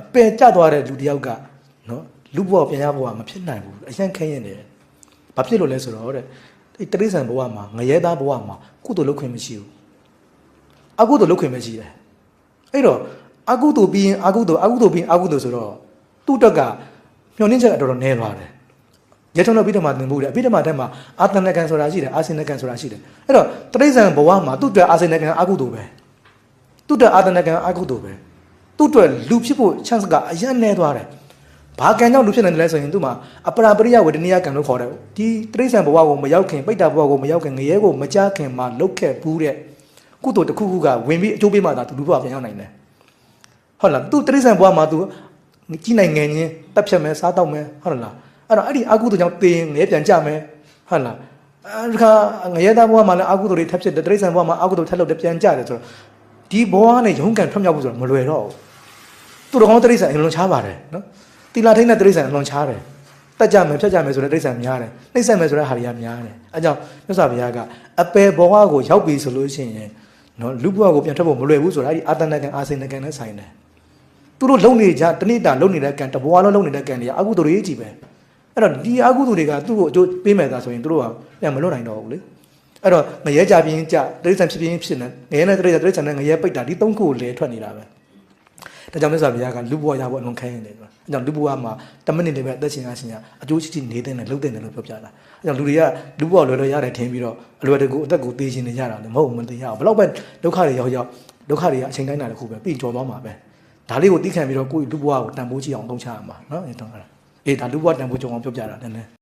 အပယ်ကျသွားတဲ့လူတစ်ယောက်ကနော်လူဘဝပြန်ရဘဝမဖြစ်နိုင်ဘူးအရင်ခင်းရင်တယ်ဘာဖြစ်လို့လဲဆိုတော့တဲ့ဒီတရိษံဘဝမှာငရဲသားဘဝမှာကုသိုလ်လုပ်ခွင့်မရှိဘူးအကုသိုလ်လုပ်ခွင့်မရှိတယ်အဲ့တော့အကုသိုလ်ပြီးရင်အကုသိုလ်အကုသိုလ်ပြီးရင်အကုသိုလ်ဆိုတော့သူ့တက်ကမျောနှင်းချက်အတော်တော်နည်းသွားတယ်ရထုံတော့ပြီးတော့မှသင်ဖို့တယ်အပြီးတော့မှတက်မှာအာသနကံဆိုတာရှိတယ်အာစင်နကံဆိုတာရှိတယ်အဲ့တော့တရိษံဘဝမှာသူ့အတွက်အာစင်နကံအကုသိုလ်ပဲသူ့အတွက်အာသနကံအကုသိုလ်ပဲ သူ့အတွက်လူဖြစ်ဖို့ chance ကအရင်နေသွားတယ်။ဘာကံကြောင့်လူဖြစ်နေတယ်လဲဆိုရင်သူ့မှာအပရာပရိယဝေဒနိယကံလို့ခေါ်တယ်။ဒီတိရစ္ဆာန်ဘဝကိုမရောက်ခင်ပိဋ္ဌာဘဝကိုမရောက်ခင်ငရဲကိုမကြားခင်မှာလုတ်ခဲ့ဘူးတဲ့ကုသိုလ်တစ်ခုခုကဝင်ပြီးအကျိုးပေးမှသာသူလူဘဝပြန်ရောက်နိုင်တယ်။ဟုတ်လား။ तू တိရစ္ဆာန်ဘဝမှာ तू ကြီးနိုင်ငယ်ချင်းတက်ဖြတ်မယ်စားတော့မယ်ဟုတ်လား။အဲ့တော့အဲ့ဒီအကုသိုလ်ကြောင့်တင်းငရဲပြန်ကြမယ်ဟုတ်လား။အဲဒီခါငရဲသားဘဝမှာလည်းအကုသိုလ်တွေထပ်ဖြစ်တယ်တိရစ္ဆာန်ဘဝမှာအကုသိုလ်ထပ်လုပ်တယ်ပြန်ကြတယ်ဆိုတော့ဒီဘဝနဲ့ရုန်းကန်ထွက်မြောက်ဖို့ဆိုတော့မလွယ်တော့ဘူး။ သူတော်ကောင်းတိရစ္ဆာန်အလွန်ချားပါတယ်နော်တီလာထိန်တဲ့တိရစ္ဆာန်အလွန်ချားတယ်တက်ကြမယ်ဖြတ်ကြမယ်ဆိုတဲ့တိရစ္ဆာန်များတယ်နှိမ့်ဆက်မယ်ဆိုတဲ့ဟာတွေကများတယ်အဲကြောင့်မြတ်စွာဘုရားကအပယ်ဘဝကိုရောက်ပြီဆိုလို့ရှိရင်နော်လူဘဝကိုပြန်ထွက်ဖို့မလွယ်ဘူးဆိုတာဒီအာတနကံအာစိန်ကံနဲ့ဆိုင်တယ်သူတို့လုံနေကြတနေ့တာလုံနေတဲ့ကံတဘဝလုံးလုံနေတဲ့ကံတွေကအကုသိုလ်တွေကြီးပဲအဲ့တော့ဒီအကုသိုလ်တွေကသူ့ကိုအကျိုးပေးမယ်သာဆိုရင်သူတို့ကပြန်မလွတ်နိုင်တော့ဘူးလေအဲ့တော့ငရဲကြပြင်းကြတိရစ္ဆာန်ဖြစ်ပြင်းဖြစ်နေငရဲနဲ့တိရစ္ဆာန်တိရစ္ဆာန်နဲ့ငရဲပိတ်တာဒီသုံးခုကိုလဲထွက်နေတာပဲ ဒါကြောင့်မြတ်စွာဘုရားကလူဘဝရဖို့အလွန်ခိုင်းရတယ်ဆိုတာအဲကြောင့်လူဘဝမှာ10မိနစ်လေးပဲအသက်ရှင်ရရှင်ရအကျိုးရှိရှိနေတဲ့နဲ့လှုပ်တဲ့နဲ့လို့ပြောပြတာအဲကြောင့်လူတွေကလူဘဝလွယ်လွယ်ရတယ်ထင်ပြီးတော့အလွယ်တကူအသက်ကိုသိရှင်နေကြတာလည်းမဟုတ်ဘူးမသိရအောင်ဘလောက်ပဲဒုက္ခတွေရောက်ရောက်ဒုက္ခတွေကအချိန်တိုင်းတာတစ်ခုပဲပြီးကြော်သွားမှာပဲဒါလေးကိုသိခံပြီးတော့ကိုယ့်လူဘဝကိုတန်ဖိုးကြည့်အောင်သုံးချရမှာနော်အဲတော့အေးဒါလူဘဝတန်ဖိုးကြုံအောင်ပြောပြတာနည်းနည်း